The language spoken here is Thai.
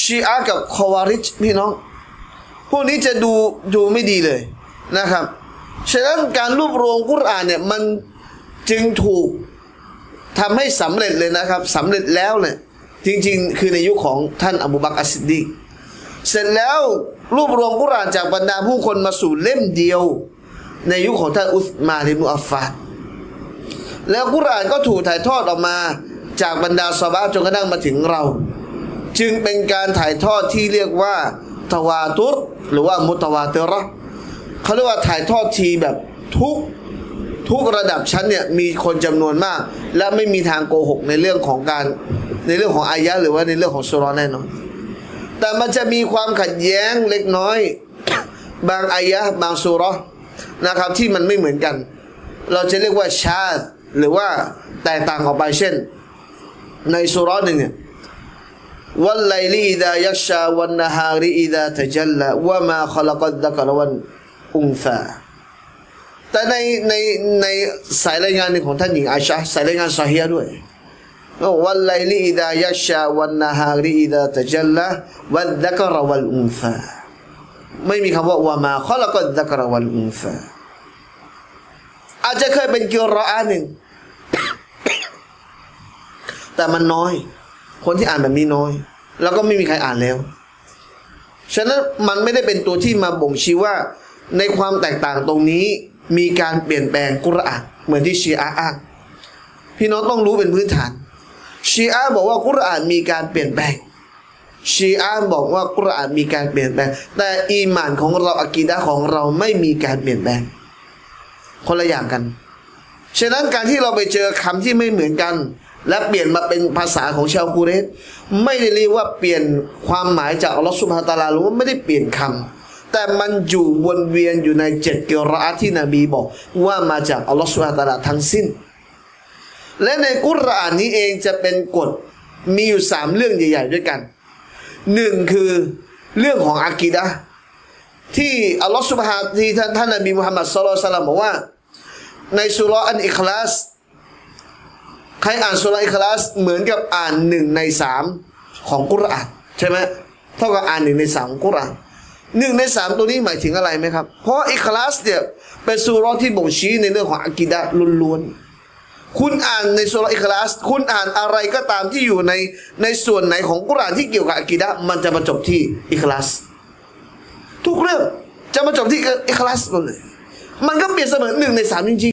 ชีอะกับคอวาริชพี่น้อง พวกนี้จะดูดูไม่ดีเลยนะครับ ฉะนั้นการรวบรวมกุรอานเนี่ยมันจึงถูกทำให้สำเร็จเลยนะครับสำเร็จแล้วเนี่ยจริงๆ คือในยุคของท่านอบูบักอัสซิดดีเสร็จแล้วรวบรวมกุรอานจากบรรดาผู้คนมาสู่เล่มเดียว ในยุคของท่านอุสมาลิมุอัฟฟานแล้วกุรอานก็ถูกถ่ายทอดออกมาจากบรรดาซอบาจนกระทั่งมาถึงเรา จึงเป็นการถ่ายทอดที่เรียกว่าทวาตุรหรือว่ามุตวาเตระเขาเรียกว่าถ่ายทอดทีแบบทุกทุกระดับชั้นเนี่ยมีคนจำนวนมาก และไม่มีทางโกหกในเรื่องของการในเรื่องของอายะหรือว่าในเรื่องของสุรแน่นอนแต่มันจะมีความขัดแย้งเล็กน้อย บางอายะบางสุรนะครับที่มันไม่เหมือนกัน เราจะเรียกว่าชาติหรือว่าแตกต่างออกไปเช่น ในสุรหนึ่งเนี่ย والليل إذا يغشى والنهار إذا تجلى وما خلق الذكر والأنثى แต่ในในในสายรายงานหนึ่งของท่านหญิงอาชาสายรายงานซอฮียด้วยวันไลลีอิดายัชชาวันนาฮารีอิดาตะจัลละวันดักรวัลอุนฟาไม่มีคำว่าวามาข้อละก็ดักรวัลอุนฟาอาจจะเคยเป็นกิรออาหนึ่ง แต่มันน้อย คนที่อ่านแบบนี้น้อย แล้วก็ไม่มีใครอ่านแล้ว ฉะนั้นมันไม่ได้เป็นตัวที่มาบ่งชี้ว่า ในความแตกต่างตรงนี้มีการเปลี่ยนแปลงกุรอานเหมือนที่ชีอะอ้างพี่น้องต้องรู้เป็นพื้นฐาน ชีอะบอกว่ากุรอานมีการเปลี่ยนแปลง ชีอะบอกว่ากุรอานมีการเปลี่ยนแปลง แต่อีหมานของเราอากีดะของเราไม่มีการเปลี่ยนแปลง คนละอย่างกัน ฉะนั้นการที่เราไปเจอคำที่ไม่เหมือนกัน และเปลี่ยนมาเป็นภาษาของชาวกูเรสไม่ได้เรียกว่าเปลี่ยนความหมายจากอัลลอฮฺสุบฮาตาลาหรือว่าไม่ได้เปลี่ยนคำแต่มันอยู่วนเวียนอยู่ในเจ็ดกิรอาที่นบีบอก ว่ามาจากอัลลอฮฺสุบฮาตาลาทั้งสิ้น และในกุรอานนี้เองจะเป็นกฎมีอยู่สามเรื่องใหญ่ ๆ ด้วยกันหนึ่งคือเรื่องของอากีดะที่อัลลอฮฺสุบฮาที่ท่านท่านนบีมุฮัมมัดสุลตัลลัมบอกว่า ในสุรอันอิคลาส ใครอ่านสุรอิคลาสเหมือนกับอ่านหนึ่งในสามของกุรอานใช่ไหมเท่ากับอ่านหนึ่งในสามของกุรอานหนึ่งในสามตัวนี้หมายถึงอะไรไหมครับ เพราะอิคลาสเนี่ยเป็นสุรที่บ่งชี้ในเรื่องของอากิดะล้วนๆคุณอ่านในสุรอิคลาส คุณอ่านอะไรก็ตามที่อยู่ในในส่วนไหนของกุรอานที่เกี่ยวกับอากิดะมันจะมาจบที่อิคลาส ทุกเรื่องจะมาจบที่อิคลาสหมดเลยมันก็เปรียบเสมือนหนึ่งในสามจริง